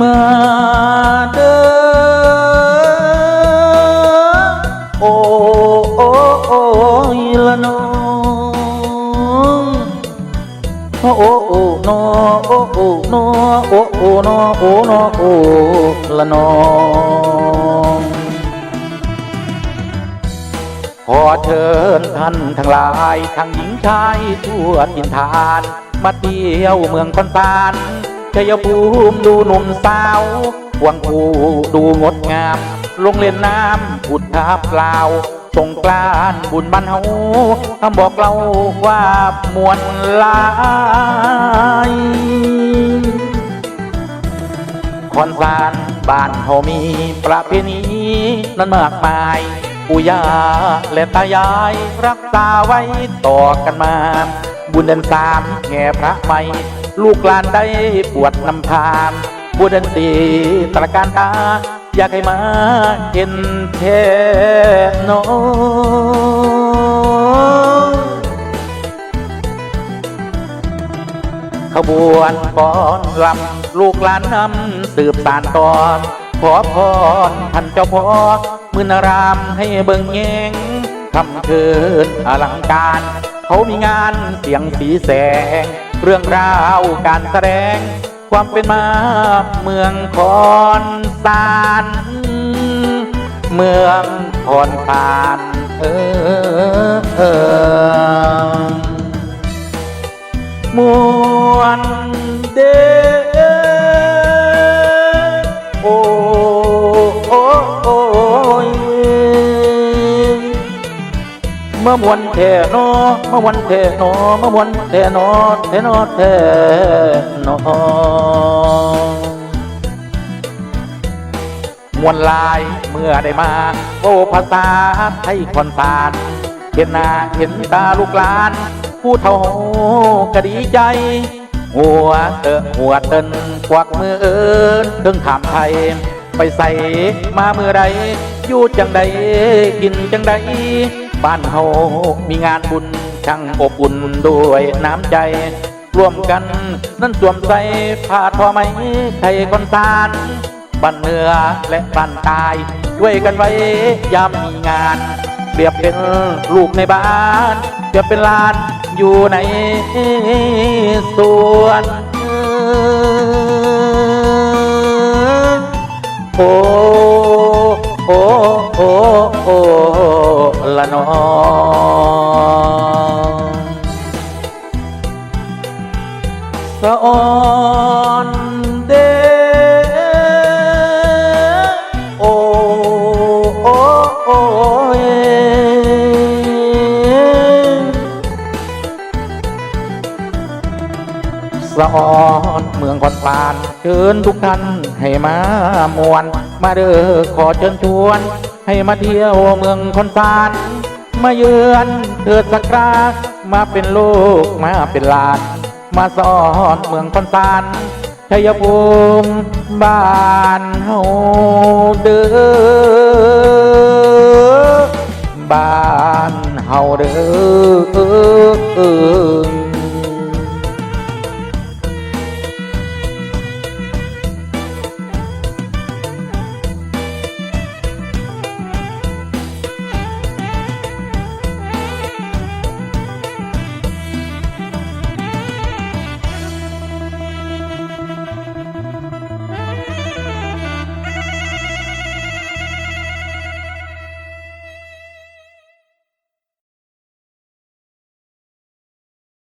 มาเด้อโอ้โอ้โอ้ยละน้องโอ้โอ้โอ้นอโอ้โอ้นอโอ้โอ้นอโอ้นอโอ้ละน้องขอเชิญท่านทั้งหลายทั้งหญิงชายทั่วทินทาน มาเที่ยวเมืองคอนสาน ชัยภูมิดูหนุ่มสาววังคูดูงดงาม ลงเล่นน้ำพุทธาเปล่าสงกรานบุญบ้านเฮาคำบอกเราว่ามวลลายคอนสารบ้านเฮามีประเพณีนั้นมากมายปู่ย่าและตายายรักษาไว้ต่อกันมา บุญเดือนสามแง่พระใหม่ ลูกหลานได้บวชนำทานบุญดือนสี่ตระการตา อยากให้มาเห็นเทนองขบวนฟ้อนรำลูกหลานนำสืบสานต่อขอพรท่านเจ้าพ่อมือนรามให้เบิ่งแยงคำเคินอลังการ เขามีงานเสียงสีแสง เรื่องราวการแสดงความเป็นมาเมืองคอนสานเมืองคอนสานเออ เมื่อมวนเทนอเมื่อวันเทนอเมื่อวันเทนอเทนอเทนอมวนลายเมื่อได้มาโอ้ภาษาไทยคอนสารเห็นหน้าเห็นตาลูกหลาน ผู้เฒ่าก็ดีใจ หัวเตอะหัวเตินควักมือเอินถึงถามไทย ไปใส่มาเมื่อใดอยู่จังใดกินจังใด บ้านเฮามีงานบุญช่างอบอุ่นด้วยน้ำใจ ร่วมกันนั่นสวมใส่ผ้าทอไหมไทยคนสานบ้านเหนือและบ้านใตาย ด้วยกันไว้ยามมีงาน เปรียบเป็นลูกในบ้าน เปรียบเป็นลานอยู่ในสวน ละนอสะออนเดโอ้โอ้โอ้เยสะออนเมืองคอนปานเชิญทุกท่านให้มามวน มาเด้อขอเชิญชวน ให้มาเที่ยวเมืองคอนฟานมาเยือนเถิดสักครามาเป็นลูกมาเป็นหลาน มาสอนเมืองคอนฟานชัยภูมิบ้านเฮาเด้อบ้านเฮาเด้อ